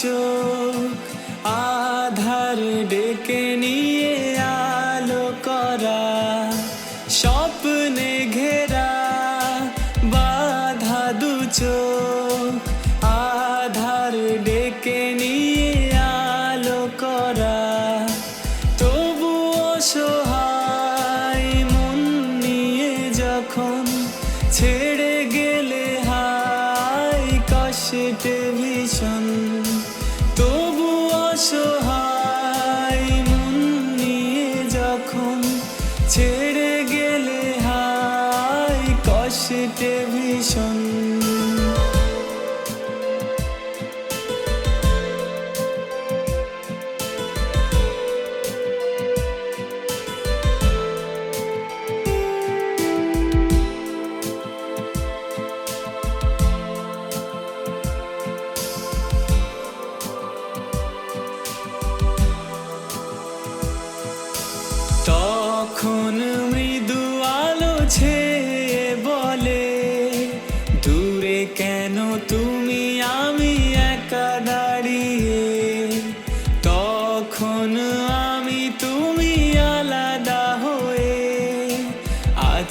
চোখ আধার ডেকে নিয়ে আলো করা, স্বপ্নে ঘেরা বাধা দু চোখ আধার ডেকে নিয়ে আলো করা। তবুও সহায় মন নিয়ে যখন ছেড়ে কষ্টে ভীষণ তখন মৃদু আলো ছেয়ে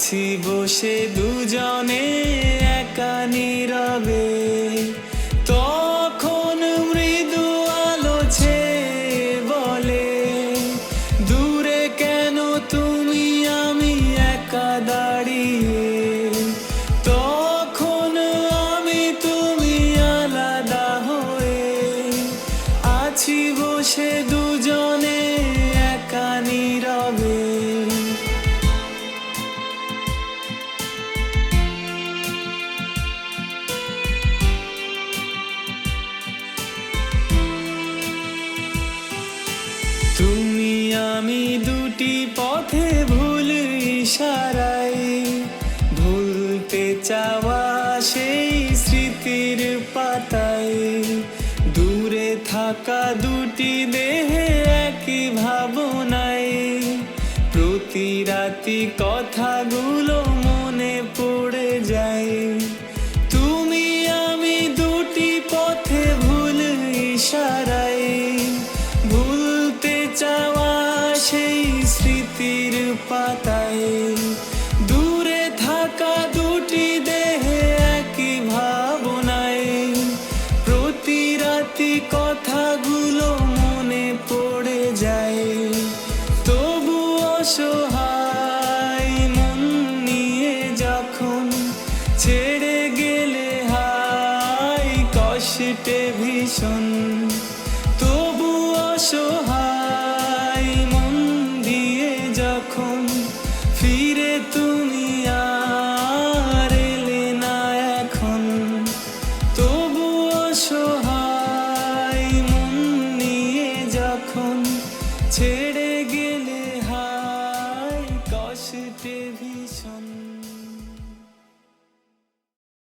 আছি বসে দুজনে একা নীরবে। তখন মৃদু আলো ছেয়ে বলে, দূরে কেন তুমি আমি একা দাঁড়িয়ে? তখন আমি তুমি আলাদা হয়ে আছি বসে দুজনে তুমি আমি দুটি পথে ভুল ইশারায় ভুলতে চাওয়া সেই স্মৃতির পাতায়। দূরে থাকা দুটি দেহে একই ভাবনায়। প্রতি রাতি কথাগুলো মনে পড়ে স্মৃতির পাতায় দূরে থাকা দুটি দেহে একই ভাবনায় প্রতি রাতি কথাগুলো মনে পড়ে যায়। তবু অসহায় মন নিয়ে যখন ছেড়ে গেলে হাই কষ্টে ভীষণ। তবু অসহায়